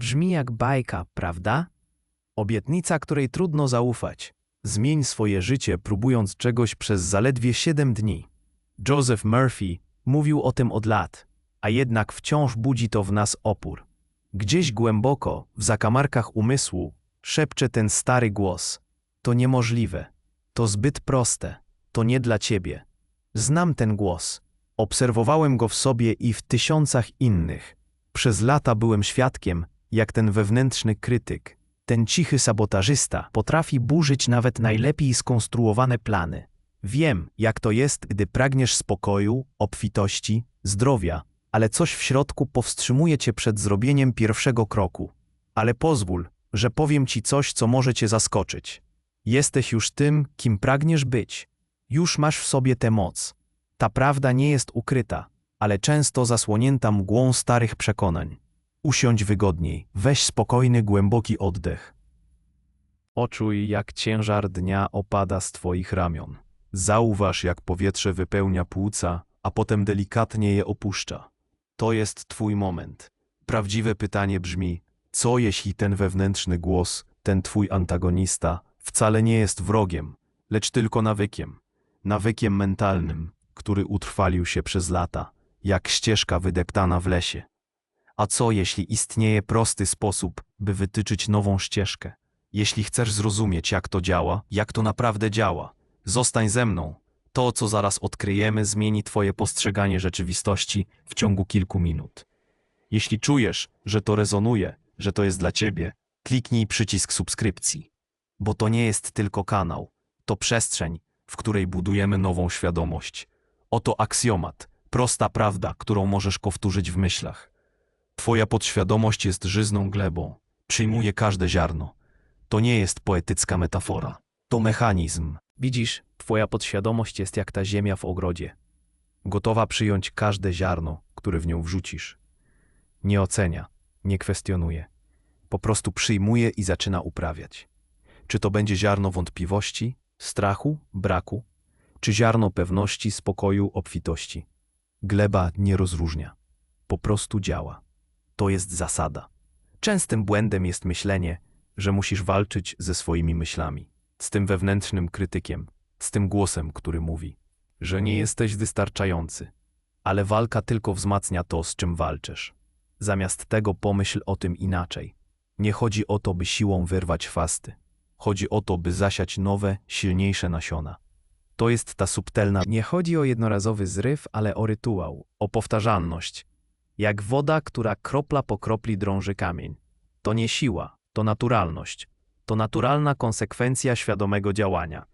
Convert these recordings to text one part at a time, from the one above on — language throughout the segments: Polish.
Brzmi jak bajka, prawda? Obietnica, której trudno zaufać. Zmień swoje życie, próbując czegoś przez zaledwie 7 dni. Joseph Murphy mówił o tym od lat, a jednak wciąż budzi to w nas opór. Gdzieś głęboko, w zakamarkach umysłu, szepcze ten stary głos. To niemożliwe. To zbyt proste. To nie dla ciebie. Znam ten głos. Obserwowałem go w sobie i w tysiącach innych. Przez lata byłem świadkiem, jak ten wewnętrzny krytyk, ten cichy sabotażysta potrafi burzyć nawet najlepiej skonstruowane plany. Wiem, jak to jest, gdy pragniesz spokoju, obfitości, zdrowia, ale coś w środku powstrzymuje cię przed zrobieniem pierwszego kroku. Ale pozwól, że powiem ci coś, co może cię zaskoczyć. Jesteś już tym, kim pragniesz być. Już masz w sobie tę moc. Ta prawda nie jest ukryta, ale często zasłonięta mgłą starych przekonań. Usiądź wygodniej, weź spokojny, głęboki oddech. Oczuj, jak ciężar dnia opada z twoich ramion. Zauważ, jak powietrze wypełnia płuca, a potem delikatnie je opuszcza. To jest twój moment. Prawdziwe pytanie brzmi, co jeśli ten wewnętrzny głos, ten twój antagonista, wcale nie jest wrogiem, lecz tylko nawykiem. Nawykiem mentalnym, który utrwalił się przez lata, jak ścieżka wydeptana w lesie. A co jeśli istnieje prosty sposób, by wytyczyć nową ścieżkę? Jeśli chcesz zrozumieć, jak to działa, jak to naprawdę działa, zostań ze mną. To, co zaraz odkryjemy, zmieni Twoje postrzeganie rzeczywistości w ciągu kilku minut. Jeśli czujesz, że to rezonuje, że to jest dla Ciebie, kliknij przycisk subskrypcji. Bo to nie jest tylko kanał, to przestrzeń, w której budujemy nową świadomość. Oto aksjomat, prosta prawda, którą możesz powtórzyć w myślach. Twoja podświadomość jest żyzną glebą, przyjmuje każde ziarno. To nie jest poetycka metafora, to mechanizm. Widzisz, twoja podświadomość jest jak ta ziemia w ogrodzie, gotowa przyjąć każde ziarno, które w nią wrzucisz. Nie ocenia, nie kwestionuje, po prostu przyjmuje i zaczyna uprawiać. Czy to będzie ziarno wątpliwości, strachu, braku, czy ziarno pewności, spokoju, obfitości. Gleba nie rozróżnia, po prostu działa. To jest zasada. Częstym błędem jest myślenie, że musisz walczyć ze swoimi myślami, z tym wewnętrznym krytykiem, z tym głosem, który mówi, że nie jesteś wystarczający. Ale walka tylko wzmacnia to, z czym walczysz. Zamiast tego pomyśl o tym inaczej. Nie chodzi o to, by siłą wyrwać fasty. Chodzi o to, by zasiać nowe, silniejsze nasiona. To jest ta subtelna. Nie chodzi o jednorazowy zryw, ale o rytuał, o powtarzalność. Jak woda, która kropla po kropli drąży kamień. To nie siła, to naturalność. To naturalna konsekwencja świadomego działania.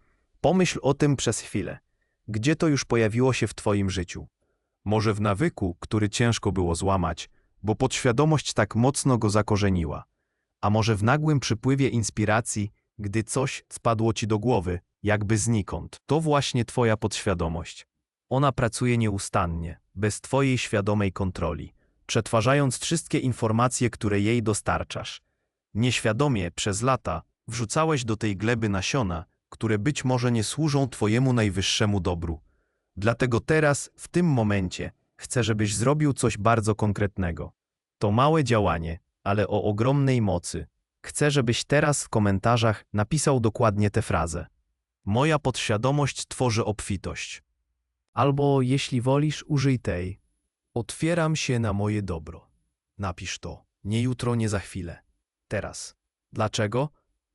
Pomyśl o tym przez chwilę. Gdzie to już pojawiło się w Twoim życiu? Może w nawyku, który ciężko było złamać, bo podświadomość tak mocno go zakorzeniła. A może w nagłym przypływie inspiracji, gdy coś spadło Ci do głowy, jakby znikąd. To właśnie Twoja podświadomość. Ona pracuje nieustannie, bez Twojej świadomej kontroli, przetwarzając wszystkie informacje, które jej dostarczasz. Nieświadomie, przez lata, wrzucałeś do tej gleby nasiona, które być może nie służą Twojemu najwyższemu dobru. Dlatego teraz, w tym momencie, chcę, żebyś zrobił coś bardzo konkretnego. To małe działanie, ale o ogromnej mocy. Chcę, żebyś teraz w komentarzach napisał dokładnie tę frazę. Moja podświadomość tworzy obfitość. Albo, jeśli wolisz, użyj tej. Otwieram się na moje dobro. Napisz to. Nie jutro, nie za chwilę. Teraz. Dlaczego?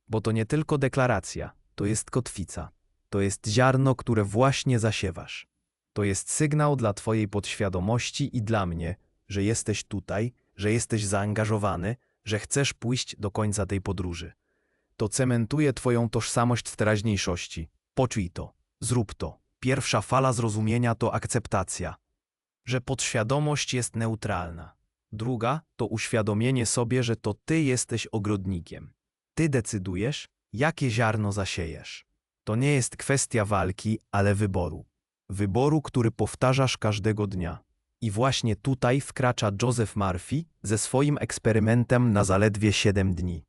Bo to nie tylko deklaracja, to jest kotwica. To jest ziarno, które właśnie zasiewasz. To jest sygnał dla Twojej podświadomości i dla mnie, że jesteś tutaj, że jesteś zaangażowany, że chcesz pójść do końca tej podróży. To cementuje Twoją tożsamość w teraźniejszości. Poczuj to, zrób to. Pierwsza fala zrozumienia to akceptacja, że podświadomość jest neutralna. Druga to uświadomienie sobie, że to Ty jesteś ogrodnikiem. Ty decydujesz, jakie ziarno zasiejesz. To nie jest kwestia walki, ale wyboru. Wyboru, który powtarzasz każdego dnia. I właśnie tutaj wkracza Joseph Murphy ze swoim eksperymentem na zaledwie 7 dni.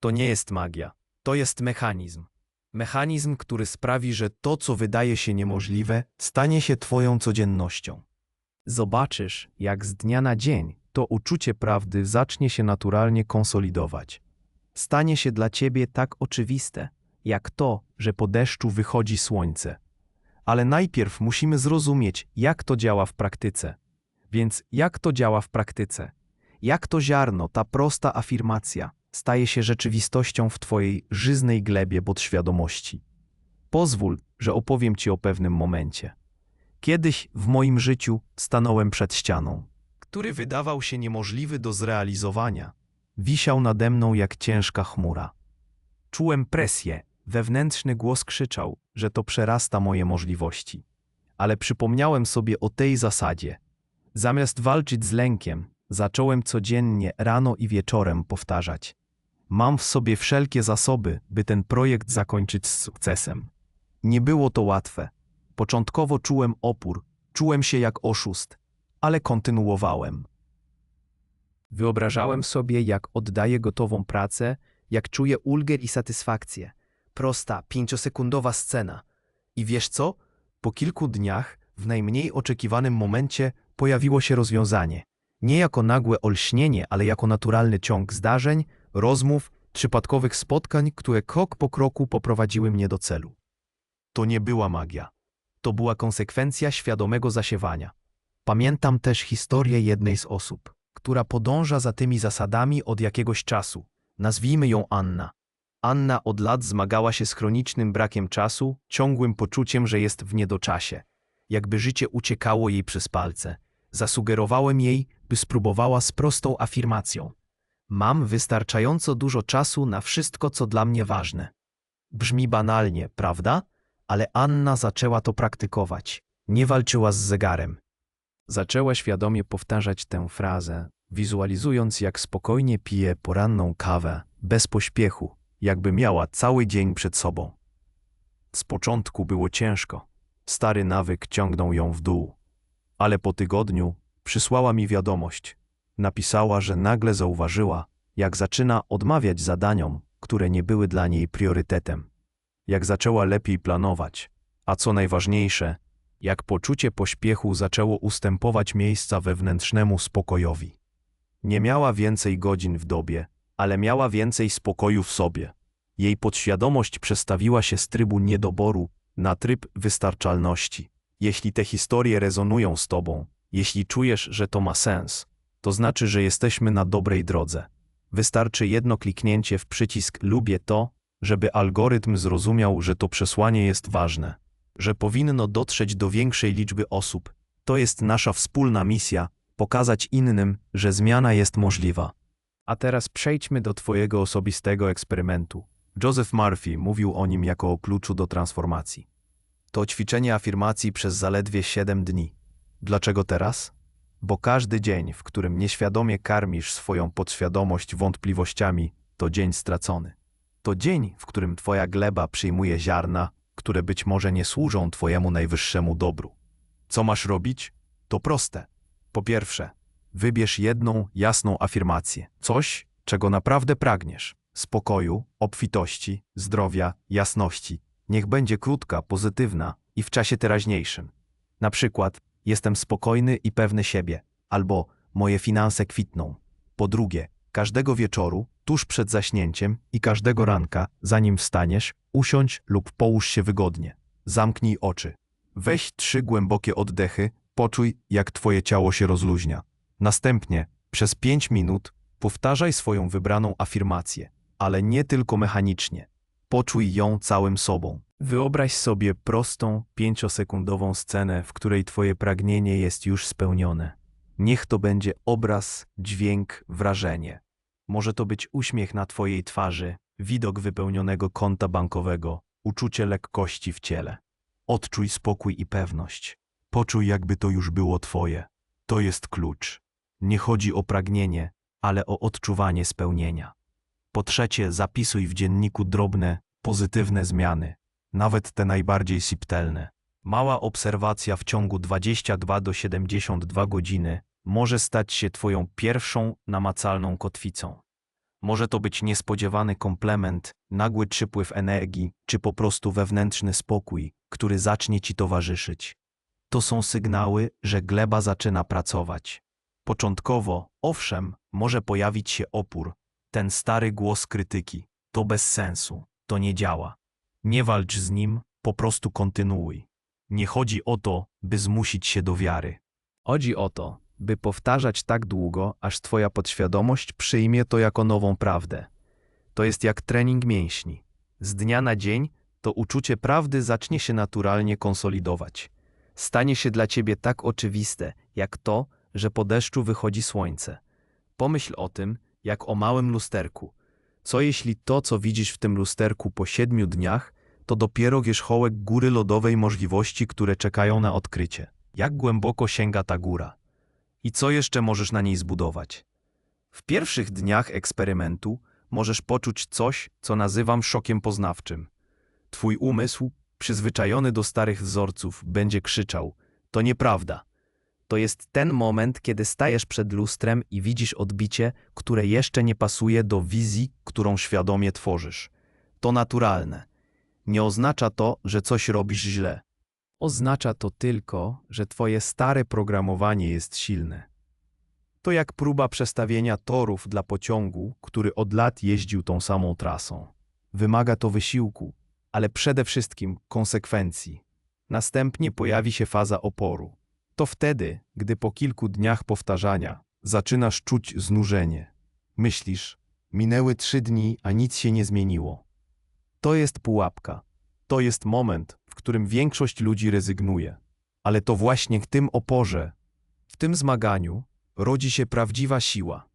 To nie jest magia, to jest mechanizm. Mechanizm, który sprawi, że to, co wydaje się niemożliwe, stanie się Twoją codziennością. Zobaczysz, jak z dnia na dzień to uczucie prawdy zacznie się naturalnie konsolidować. Stanie się dla ciebie tak oczywiste, jak to, że po deszczu wychodzi słońce. Ale najpierw musimy zrozumieć, jak to działa w praktyce. Więc jak to działa w praktyce? Jak to ziarno, ta prosta afirmacja, staje się rzeczywistością w Twojej żyznej glebie podświadomości? Pozwól, że opowiem Ci o pewnym momencie. Kiedyś w moim życiu stanąłem przed ścianą, który wydawał się niemożliwy do zrealizowania. Wisiał nade mną jak ciężka chmura. Czułem presję, wewnętrzny głos krzyczał, że to przerasta moje możliwości. Ale przypomniałem sobie o tej zasadzie. Zamiast walczyć z lękiem, zacząłem codziennie rano i wieczorem powtarzać. Mam w sobie wszelkie zasoby, by ten projekt zakończyć z sukcesem. Nie było to łatwe. Początkowo czułem opór, czułem się jak oszust, ale kontynuowałem. Wyobrażałem sobie, jak oddaję gotową pracę, jak czuję ulgę i satysfakcję. Prosta, pięciosekundowa scena. I wiesz co? Po kilku dniach, w najmniej oczekiwanym momencie, pojawiło się rozwiązanie. Nie jako nagłe olśnienie, ale jako naturalny ciąg zdarzeń, rozmów, przypadkowych spotkań, które krok po kroku poprowadziły mnie do celu. To nie była magia. To była konsekwencja świadomego zasiewania. Pamiętam też historię jednej z osób, która podąża za tymi zasadami od jakiegoś czasu. Nazwijmy ją Anna. Anna od lat zmagała się z chronicznym brakiem czasu, ciągłym poczuciem, że jest w niedoczasie. Jakby życie uciekało jej przez palce. Zasugerowałem jej, by spróbowała z prostą afirmacją. Mam wystarczająco dużo czasu na wszystko, co dla mnie ważne. Brzmi banalnie, prawda? Ale Anna zaczęła to praktykować. Nie walczyła z zegarem. Zaczęła świadomie powtarzać tę frazę, wizualizując jak spokojnie pije poranną kawę, bez pośpiechu, jakby miała cały dzień przed sobą. Z początku było ciężko. Stary nawyk ciągnął ją w dół. Ale po tygodniu przysłała mi wiadomość. Napisała, że nagle zauważyła, jak zaczyna odmawiać zadaniom, które nie były dla niej priorytetem. Jak zaczęła lepiej planować, a co najważniejsze, jak poczucie pośpiechu zaczęło ustępować miejsca wewnętrznemu spokojowi. Nie miała więcej godzin w dobie, ale miała więcej spokoju w sobie. Jej podświadomość przestawiła się z trybu niedoboru na tryb wystarczalności. Jeśli te historie rezonują z tobą, jeśli czujesz, że to ma sens, to znaczy, że jesteśmy na dobrej drodze. Wystarczy jedno kliknięcie w przycisk Lubię to, żeby algorytm zrozumiał, że to przesłanie jest ważne, że powinno dotrzeć do większej liczby osób. To jest nasza wspólna misja pokazać innym, że zmiana jest możliwa. A teraz przejdźmy do Twojego osobistego eksperymentu. Joseph Murphy mówił o nim jako o kluczu do transformacji. To ćwiczenie afirmacji przez zaledwie 7 dni. Dlaczego teraz? Bo każdy dzień, w którym nieświadomie karmisz swoją podświadomość wątpliwościami, to dzień stracony. To dzień, w którym Twoja gleba przyjmuje ziarna, które być może nie służą Twojemu najwyższemu dobru. Co masz robić? To proste. Po pierwsze, wybierz jedną jasną afirmację. Coś, czego naprawdę pragniesz. Spokoju, obfitości, zdrowia, jasności. Niech będzie krótka, pozytywna i w czasie teraźniejszym. Na przykład, jestem spokojny i pewny siebie, albo moje finanse kwitną. Po drugie, każdego wieczoru, tuż przed zaśnięciem i każdego ranka, zanim wstaniesz, usiądź lub połóż się wygodnie. Zamknij oczy. Weź trzy głębokie oddechy, poczuj, jak twoje ciało się rozluźnia. Następnie, przez pięć minut, powtarzaj swoją wybraną afirmację, ale nie tylko mechanicznie. Poczuj ją całym sobą. Wyobraź sobie prostą, pięciosekundową scenę, w której twoje pragnienie jest już spełnione. Niech to będzie obraz, dźwięk, wrażenie. Może to być uśmiech na twojej twarzy, widok wypełnionego konta bankowego, uczucie lekkości w ciele. Odczuj spokój i pewność. Poczuj, jakby to już było twoje. To jest klucz. Nie chodzi o pragnienie, ale o odczuwanie spełnienia. Po trzecie, zapisuj w dzienniku drobne, pozytywne zmiany, nawet te najbardziej subtelne. Mała obserwacja w ciągu 22 do 72 godziny może stać się Twoją pierwszą namacalną kotwicą. Może to być niespodziewany komplement, nagły przypływ energii, czy po prostu wewnętrzny spokój, który zacznie Ci towarzyszyć. To są sygnały, że gleba zaczyna pracować. Początkowo, owszem, może pojawić się opór, ten stary głos krytyki. To bez sensu, to nie działa. Nie walcz z nim, po prostu kontynuuj. Nie chodzi o to, by zmusić się do wiary. Chodzi o to, by powtarzać tak długo, aż twoja podświadomość przyjmie to jako nową prawdę. To jest jak trening mięśni. Z dnia na dzień to uczucie prawdy zacznie się naturalnie konsolidować. Stanie się dla ciebie tak oczywiste, jak to, że po deszczu wychodzi słońce. Pomyśl o tym, jak o małym lusterku. Co jeśli to, co widzisz w tym lusterku po siedmiu dniach, to dopiero wierzchołek góry lodowej możliwości, które czekają na odkrycie? Jak głęboko sięga ta góra? I co jeszcze możesz na niej zbudować? W pierwszych dniach eksperymentu możesz poczuć coś, co nazywam szokiem poznawczym. Twój umysł, przyzwyczajony do starych wzorców, będzie krzyczał: To nieprawda. To jest ten moment, kiedy stajesz przed lustrem i widzisz odbicie, które jeszcze nie pasuje do wizji, którą świadomie tworzysz. To naturalne. Nie oznacza to, że coś robisz źle. Oznacza to tylko, że twoje stare programowanie jest silne. To jak próba przestawienia torów dla pociągu, który od lat jeździł tą samą trasą. Wymaga to wysiłku, ale przede wszystkim konsekwencji. Następnie pojawi się faza oporu. To wtedy, gdy po kilku dniach powtarzania zaczynasz czuć znużenie. Myślisz, minęły trzy dni, a nic się nie zmieniło. To jest pułapka. To jest moment, w którym większość ludzi rezygnuje. Ale to właśnie w tym oporze, w tym zmaganiu, rodzi się prawdziwa siła.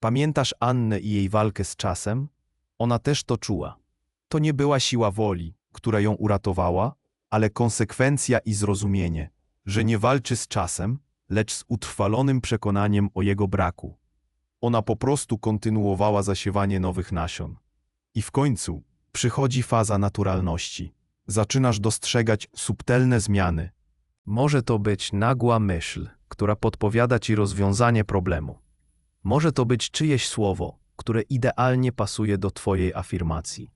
Pamiętasz Annę i jej walkę z czasem? Ona też to czuła. To nie była siła woli, która ją uratowała, ale konsekwencja i zrozumienie, że nie walczy z czasem, lecz z utrwalonym przekonaniem o jego braku. Ona po prostu kontynuowała zasiewanie nowych nasion. I w końcu przychodzi faza naturalności. Zaczynasz dostrzegać subtelne zmiany. Może to być nagła myśl, która podpowiada ci rozwiązanie problemu. Może to być czyjeś słowo, które idealnie pasuje do twojej afirmacji.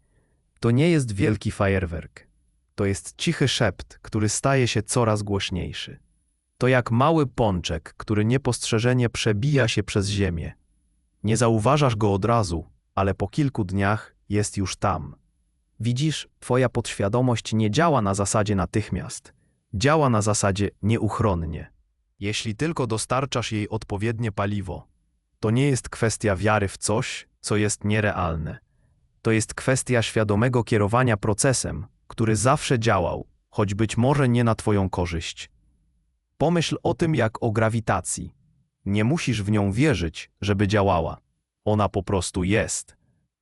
To nie jest wielki fajerwerk. To jest cichy szept, który staje się coraz głośniejszy. To jak mały pączek, który niepostrzeżenie przebija się przez ziemię. Nie zauważasz go od razu, ale po kilku dniach jest już tam. Widzisz, twoja podświadomość nie działa na zasadzie natychmiast. Działa na zasadzie nieuchronnie. Jeśli tylko dostarczasz jej odpowiednie paliwo, to nie jest kwestia wiary w coś, co jest nierealne. To jest kwestia świadomego kierowania procesem, który zawsze działał, choć być może nie na Twoją korzyść. Pomyśl o tym jak o grawitacji. Nie musisz w nią wierzyć, żeby działała. Ona po prostu jest.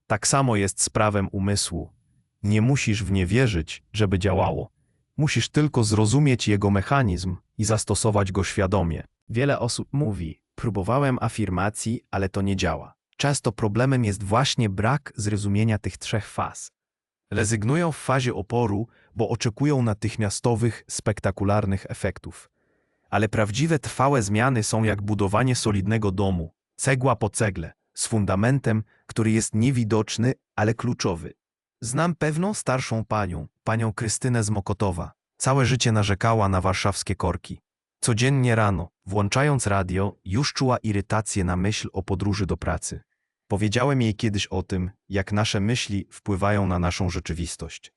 Tak samo jest z prawem umysłu. Nie musisz w nie wierzyć, żeby działało. Musisz tylko zrozumieć jego mechanizm i zastosować go świadomie. Wiele osób mówi: Próbowałem afirmacji, ale to nie działa. Często problemem jest właśnie brak zrozumienia tych trzech faz. Rezygnują w fazie oporu, bo oczekują natychmiastowych, spektakularnych efektów. Ale prawdziwe trwałe zmiany są jak budowanie solidnego domu, cegła po cegle, z fundamentem, który jest niewidoczny, ale kluczowy. Znam pewną starszą panią, panią Krystynę z Mokotowa. Całe życie narzekała na warszawskie korki. Codziennie rano, włączając radio, już czuła irytację na myśl o podróży do pracy. Powiedziałem jej kiedyś o tym, jak nasze myśli wpływają na naszą rzeczywistość.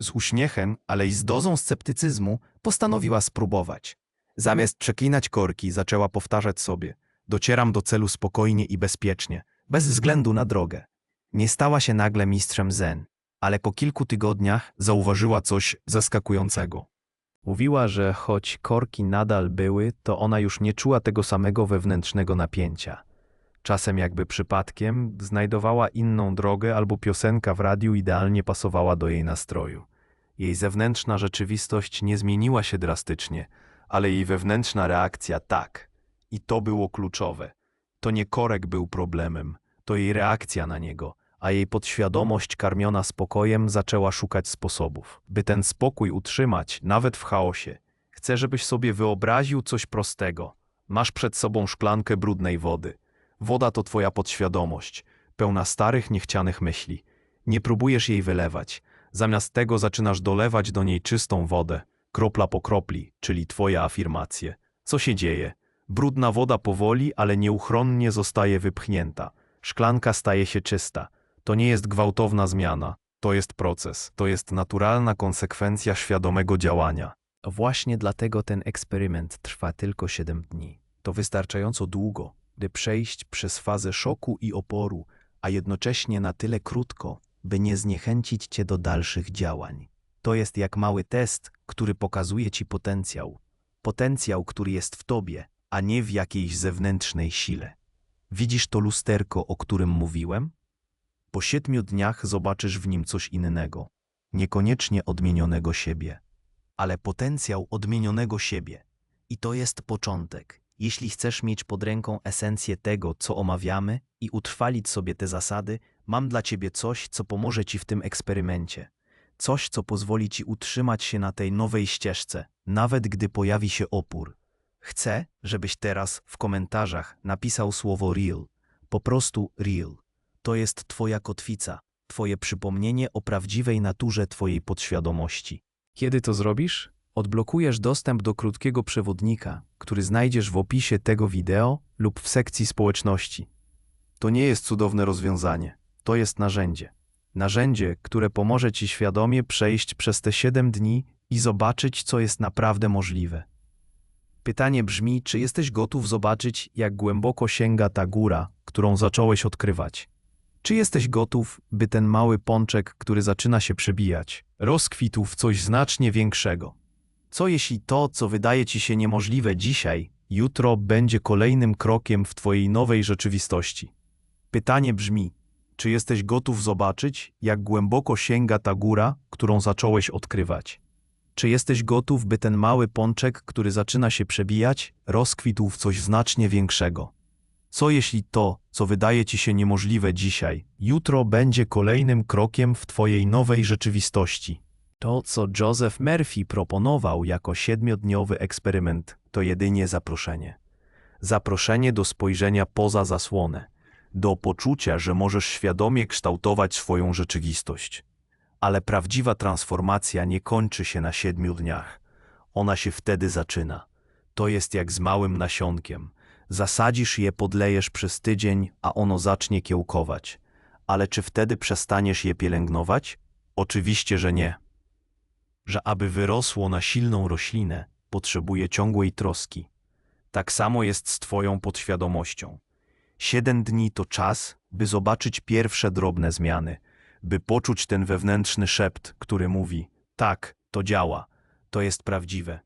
Z uśmiechem, ale i z dozą sceptycyzmu postanowiła spróbować. Zamiast przeklinać korki, zaczęła powtarzać sobie: Docieram do celu spokojnie i bezpiecznie, bez względu na drogę. Nie stała się nagle mistrzem zen, ale po kilku tygodniach zauważyła coś zaskakującego. Mówiła, że choć korki nadal były, to ona już nie czuła tego samego wewnętrznego napięcia. Czasem jakby przypadkiem znajdowała inną drogę albo piosenka w radiu idealnie pasowała do jej nastroju. Jej zewnętrzna rzeczywistość nie zmieniła się drastycznie, ale jej wewnętrzna reakcja tak. I to było kluczowe. To nie korek był problemem, to jej reakcja na niego, a jej podświadomość karmiona spokojem zaczęła szukać sposobów, by ten spokój utrzymać, nawet w chaosie. Chcę, żebyś sobie wyobraził coś prostego. Masz przed sobą szklankę brudnej wody. Woda to twoja podświadomość, pełna starych, niechcianych myśli. Nie próbujesz jej wylewać. Zamiast tego zaczynasz dolewać do niej czystą wodę, kropla po kropli, czyli twoje afirmacje. Co się dzieje? Brudna woda powoli, ale nieuchronnie zostaje wypchnięta. Szklanka staje się czysta. To nie jest gwałtowna zmiana. To jest proces. To jest naturalna konsekwencja świadomego działania. Właśnie dlatego ten eksperyment trwa tylko 7 dni. To wystarczająco długo, by przejść przez fazę szoku i oporu, a jednocześnie na tyle krótko, by nie zniechęcić cię do dalszych działań. To jest jak mały test, który pokazuje ci potencjał. Potencjał, który jest w tobie, a nie w jakiejś zewnętrznej sile. Widzisz to lusterko, o którym mówiłem? Po siedmiu dniach zobaczysz w nim coś innego, niekoniecznie odmienionego siebie, ale potencjał odmienionego siebie. I to jest początek. Jeśli chcesz mieć pod ręką esencję tego, co omawiamy i utrwalić sobie te zasady, mam dla ciebie coś, co pomoże ci w tym eksperymencie. Coś, co pozwoli ci utrzymać się na tej nowej ścieżce, nawet gdy pojawi się opór. Chcę, żebyś teraz w komentarzach napisał słowo real. Po prostu real. To jest twoja kotwica, twoje przypomnienie o prawdziwej naturze twojej podświadomości. Kiedy to zrobisz? Odblokujesz dostęp do krótkiego przewodnika, który znajdziesz w opisie tego wideo lub w sekcji społeczności. To nie jest cudowne rozwiązanie, to jest narzędzie. Narzędzie, które pomoże ci świadomie przejść przez te 7 dni i zobaczyć, co jest naprawdę możliwe. Pytanie brzmi, czy jesteś gotów zobaczyć, jak głęboko sięga ta góra, którą zacząłeś odkrywać? Czy jesteś gotów, by ten mały pączek, który zaczyna się przebijać, rozkwitł w coś znacznie większego? Co jeśli to, co wydaje ci się niemożliwe dzisiaj, jutro będzie kolejnym krokiem w twojej nowej rzeczywistości? Pytanie brzmi, czy jesteś gotów zobaczyć, jak głęboko sięga ta góra, którą zacząłeś odkrywać? Czy jesteś gotów, by ten mały pączek, który zaczyna się przebijać, rozkwitł w coś znacznie większego? Co jeśli to, co wydaje ci się niemożliwe dzisiaj, jutro będzie kolejnym krokiem w twojej nowej rzeczywistości? To, co Joseph Murphy proponował jako siedmiodniowy eksperyment, to jedynie zaproszenie. Zaproszenie do spojrzenia poza zasłonę, do poczucia, że możesz świadomie kształtować swoją rzeczywistość. Ale prawdziwa transformacja nie kończy się na siedmiu dniach. Ona się wtedy zaczyna. To jest jak z małym nasionkiem. Zasadzisz je, podlejesz przez tydzień, a ono zacznie kiełkować. Ale czy wtedy przestaniesz je pielęgnować? Oczywiście, że nie. Że aby wyrosło na silną roślinę, potrzebuje ciągłej troski. Tak samo jest z Twoją podświadomością. Siedem dni to czas, by zobaczyć pierwsze drobne zmiany, by poczuć ten wewnętrzny szept, który mówi: tak, to działa, to jest prawdziwe.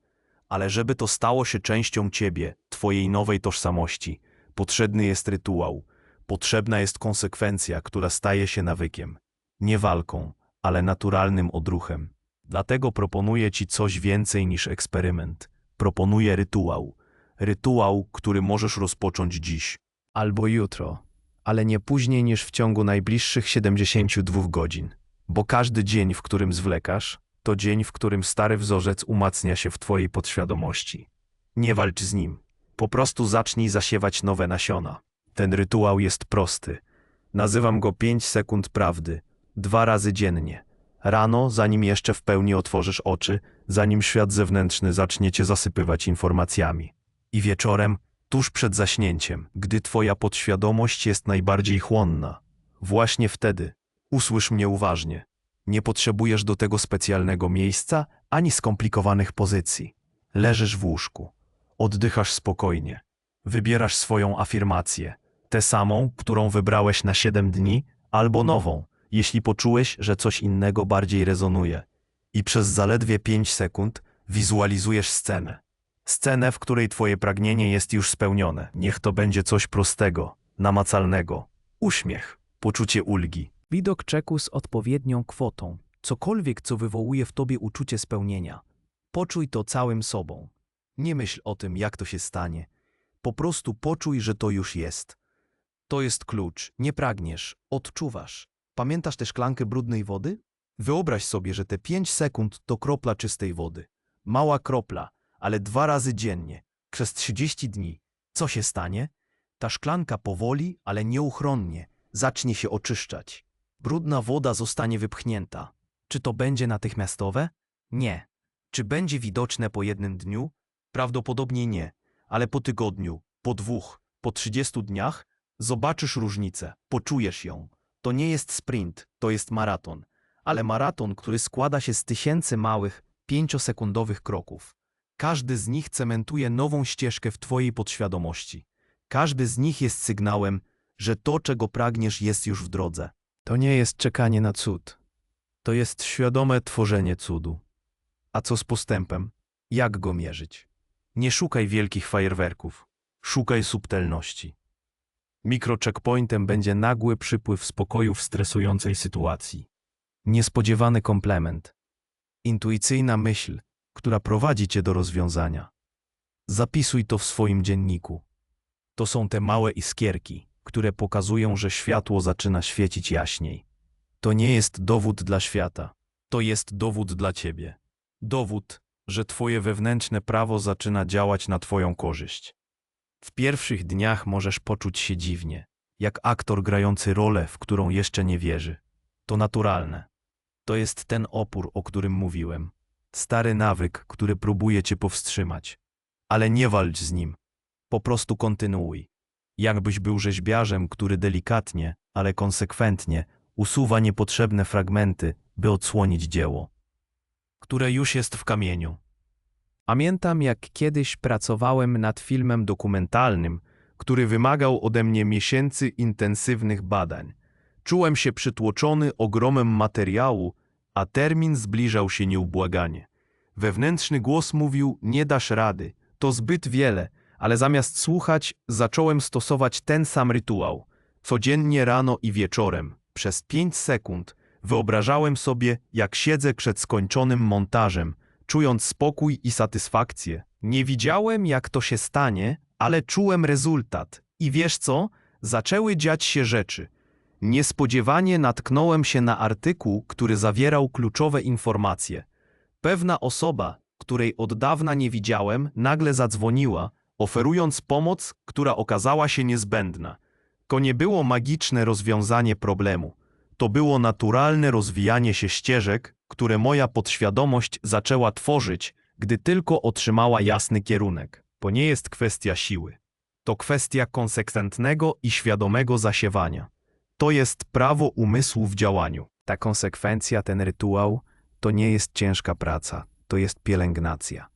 Ale żeby to stało się częścią ciebie, twojej nowej tożsamości, potrzebny jest rytuał, potrzebna jest konsekwencja, która staje się nawykiem. Nie walką, ale naturalnym odruchem. Dlatego proponuję ci coś więcej niż eksperyment. Proponuję rytuał. Rytuał, który możesz rozpocząć dziś. Albo jutro, ale nie później niż w ciągu najbliższych 72 godzin. Bo każdy dzień, w którym zwlekasz, to dzień, w którym stary wzorzec umacnia się w twojej podświadomości. Nie walcz z nim. Po prostu zacznij zasiewać nowe nasiona. Ten rytuał jest prosty. Nazywam go 5 sekund prawdy, dwa razy dziennie. Rano, zanim jeszcze w pełni otworzysz oczy, zanim świat zewnętrzny zacznie cię zasypywać informacjami. I wieczorem, tuż przed zaśnięciem, gdy twoja podświadomość jest najbardziej chłonna. Właśnie wtedy usłysz mnie uważnie. Nie potrzebujesz do tego specjalnego miejsca ani skomplikowanych pozycji. Leżysz w łóżku, oddychasz spokojnie, wybierasz swoją afirmację, tę samą, którą wybrałeś na siedem dni, albo nową, jeśli poczułeś, że coś innego bardziej rezonuje. I przez zaledwie pięć sekund wizualizujesz scenę. Scenę, w której twoje pragnienie jest już spełnione. Niech to będzie coś prostego, namacalnego. Uśmiech, poczucie ulgi. Widok czeku z odpowiednią kwotą. Cokolwiek, co wywołuje w tobie uczucie spełnienia. Poczuj to całym sobą. Nie myśl o tym, jak to się stanie. Po prostu poczuj, że to już jest. To jest klucz. Nie pragniesz, odczuwasz. Pamiętasz tę szklankę brudnej wody? Wyobraź sobie, że te 5 sekund to kropla czystej wody. Mała kropla, ale dwa razy dziennie, przez 30 dni. Co się stanie? Ta szklanka powoli, ale nieuchronnie zacznie się oczyszczać. Brudna woda zostanie wypchnięta. Czy to będzie natychmiastowe? Nie. Czy będzie widoczne po jednym dniu? Prawdopodobnie nie, ale po tygodniu, po dwóch, po 30 dniach zobaczysz różnicę, poczujesz ją. To nie jest sprint, to jest maraton, ale maraton, który składa się z tysięcy małych, pięciosekundowych kroków. Każdy z nich cementuje nową ścieżkę w Twojej podświadomości. Każdy z nich jest sygnałem, że to, czego pragniesz, jest już w drodze. To nie jest czekanie na cud. To jest świadome tworzenie cudu. A co z postępem? Jak go mierzyć? Nie szukaj wielkich fajerwerków. Szukaj subtelności. Mikrocheckpointem będzie nagły przypływ spokoju w stresującej sytuacji. Niespodziewany komplement. Intuicyjna myśl, która prowadzi cię do rozwiązania. Zapisuj to w swoim dzienniku. To są te małe iskierki, które pokazują, że światło zaczyna świecić jaśniej. To nie jest dowód dla świata, to jest dowód dla ciebie. Dowód, że twoje wewnętrzne prawo zaczyna działać na twoją korzyść. W pierwszych dniach możesz poczuć się dziwnie, jak aktor grający rolę, w którą jeszcze nie wierzy. To naturalne. To jest ten opór, o którym mówiłem. Stary nawyk, który próbuje cię powstrzymać. Ale nie walcz z nim. Po prostu kontynuuj. Jakbyś był rzeźbiarzem, który delikatnie, ale konsekwentnie usuwa niepotrzebne fragmenty, by odsłonić dzieło, które już jest w kamieniu. Pamiętam, jak kiedyś pracowałem nad filmem dokumentalnym, który wymagał ode mnie miesięcy intensywnych badań. Czułem się przytłoczony ogromem materiału, a termin zbliżał się nieubłaganie. Wewnętrzny głos mówił: Nie dasz rady, to zbyt wiele, ale zamiast słuchać, zacząłem stosować ten sam rytuał. Codziennie rano i wieczorem, przez pięć sekund, wyobrażałem sobie, jak siedzę przed skończonym montażem, czując spokój i satysfakcję. Nie widziałem, jak to się stanie, ale czułem rezultat. I wiesz co? Zaczęły dziać się rzeczy. Niespodziewanie natknąłem się na artykuł, który zawierał kluczowe informacje. Pewna osoba, której od dawna nie widziałem, nagle zadzwoniła, oferując pomoc, która okazała się niezbędna. To nie było magiczne rozwiązanie problemu. To było naturalne rozwijanie się ścieżek, które moja podświadomość zaczęła tworzyć, gdy tylko otrzymała jasny kierunek. To nie jest kwestia siły. To kwestia konsekwentnego i świadomego zasiewania. To jest prawo umysłu w działaniu. Ta konsekwencja, ten rytuał, to nie jest ciężka praca, to jest pielęgnacja.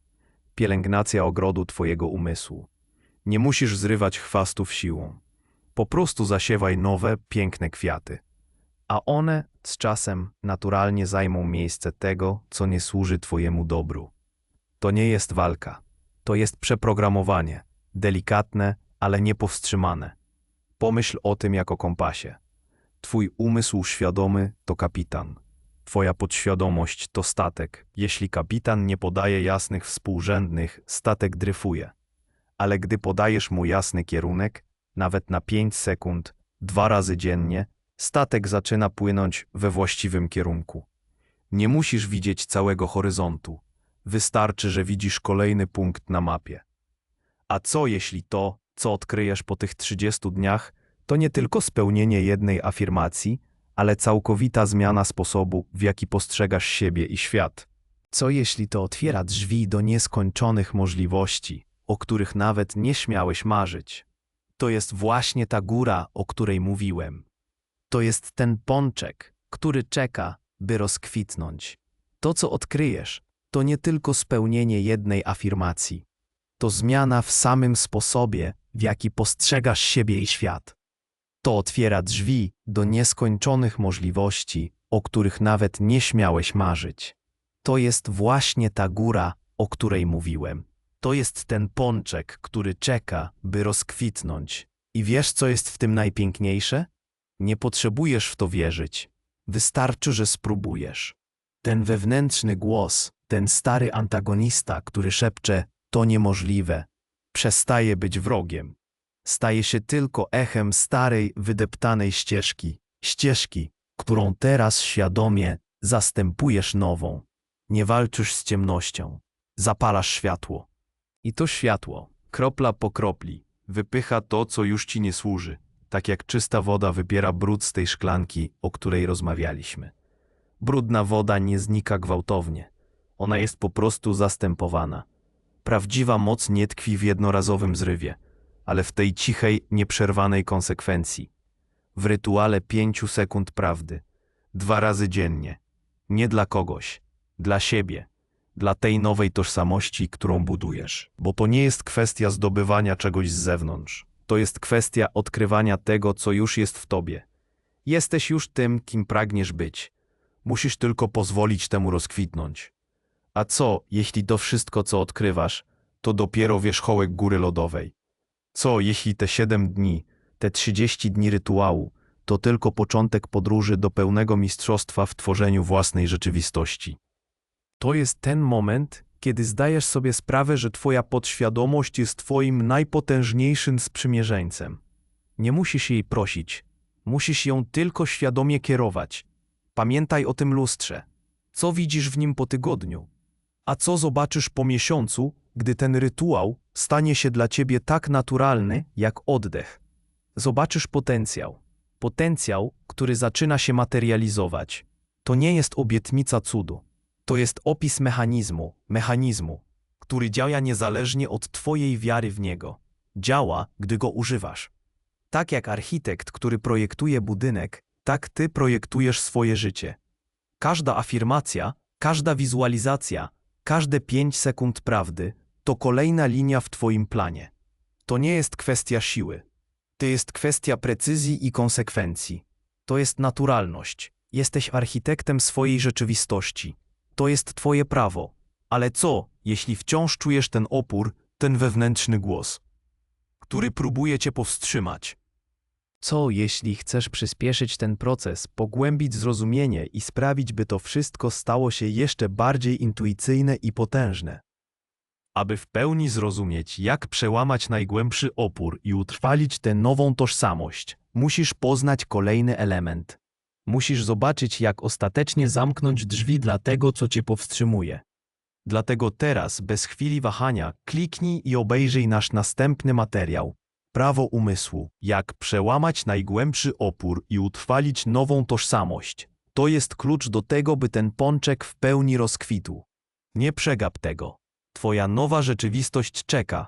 Pielęgnacja ogrodu twojego umysłu. Nie musisz zrywać chwastów siłą. Po prostu zasiewaj nowe, piękne kwiaty. A one z czasem naturalnie zajmą miejsce tego, co nie służy twojemu dobru. To nie jest walka. To jest przeprogramowanie. Delikatne, ale niepowstrzymane. Pomyśl o tym jako kompasie. Twój umysł świadomy to kapitan. Twoja podświadomość to statek. Jeśli kapitan nie podaje jasnych współrzędnych, statek dryfuje. Ale gdy podajesz mu jasny kierunek, nawet na 5 sekund, dwa razy dziennie, statek zaczyna płynąć we właściwym kierunku. Nie musisz widzieć całego horyzontu. Wystarczy, że widzisz kolejny punkt na mapie. A co jeśli to, co odkryjesz po tych 30 dniach, to nie tylko spełnienie jednej afirmacji, ale całkowita zmiana sposobu, w jaki postrzegasz siebie i świat. Co jeśli to otwiera drzwi do nieskończonych możliwości, o których nawet nie śmiałeś marzyć? To jest właśnie ta góra, o której mówiłem. To jest ten pączek, który czeka, by rozkwitnąć. To, co odkryjesz, to nie tylko spełnienie jednej afirmacji. To zmiana w samym sposobie, w jaki postrzegasz siebie i świat. To otwiera drzwi do nieskończonych możliwości, o których nawet nie śmiałeś marzyć. To jest właśnie ta góra, o której mówiłem. To jest ten pączek, który czeka, by rozkwitnąć. I wiesz, co jest w tym najpiękniejsze? Nie potrzebujesz w to wierzyć. Wystarczy, że spróbujesz. Ten wewnętrzny głos, ten stary antagonista, który szepcze, to niemożliwe, przestaje być wrogiem. Staje się tylko echem starej, wydeptanej ścieżki. Ścieżki, którą teraz świadomie zastępujesz nową. Nie walczysz z ciemnością. Zapalasz światło. I to światło, kropla po kropli, wypycha to, co już ci nie służy, tak jak czysta woda wybiera brud z tej szklanki, o której rozmawialiśmy. Brudna woda nie znika gwałtownie. Ona jest po prostu zastępowana. Prawdziwa moc nie tkwi w jednorazowym zrywie, ale w tej cichej, nieprzerwanej konsekwencji. W rytuale pięciu sekund prawdy. Dwa razy dziennie. Nie dla kogoś. Dla siebie. Dla tej nowej tożsamości, którą budujesz. Bo to nie jest kwestia zdobywania czegoś z zewnątrz. To jest kwestia odkrywania tego, co już jest w tobie. Jesteś już tym, kim pragniesz być. Musisz tylko pozwolić temu rozkwitnąć. A co, jeśli to wszystko, co odkrywasz, to dopiero wierzchołek góry lodowej? Co, jeśli te siedem dni, te trzydzieści dni rytuału, to tylko początek podróży do pełnego mistrzostwa w tworzeniu własnej rzeczywistości? To jest ten moment, kiedy zdajesz sobie sprawę, że twoja podświadomość jest twoim najpotężniejszym sprzymierzeńcem. Nie musisz jej prosić, musisz ją tylko świadomie kierować. Pamiętaj o tym lustrze. Co widzisz w nim po tygodniu? A co zobaczysz po miesiącu, gdy ten rytuał stanie się dla ciebie tak naturalny jak oddech? Zobaczysz potencjał. Potencjał, który zaczyna się materializować. To nie jest obietnica cudu. To jest opis mechanizmu, mechanizmu, który działa niezależnie od twojej wiary w niego. Działa, gdy go używasz. Tak jak architekt, który projektuje budynek, tak ty projektujesz swoje życie. Każda afirmacja, każda wizualizacja, każde pięć sekund prawdy to kolejna linia w twoim planie. To nie jest kwestia siły. To jest kwestia precyzji i konsekwencji. To jest naturalność. Jesteś architektem swojej rzeczywistości. To jest twoje prawo. Ale co, jeśli wciąż czujesz ten opór, ten wewnętrzny głos, który próbuje cię powstrzymać? Co, jeśli chcesz przyspieszyć ten proces, pogłębić zrozumienie i sprawić, by to wszystko stało się jeszcze bardziej intuicyjne i potężne? Aby w pełni zrozumieć, jak przełamać najgłębszy opór i utrwalić tę nową tożsamość, musisz poznać kolejny element. Musisz zobaczyć, jak ostatecznie zamknąć drzwi dla tego, co cię powstrzymuje. Dlatego teraz, bez chwili wahania, kliknij i obejrzyj nasz następny materiał. Prawo umysłu. Jak przełamać najgłębszy opór i utrwalić nową tożsamość. To jest klucz do tego, by ten pączek w pełni rozkwitł. Nie przegap tego. Twoja nowa rzeczywistość czeka.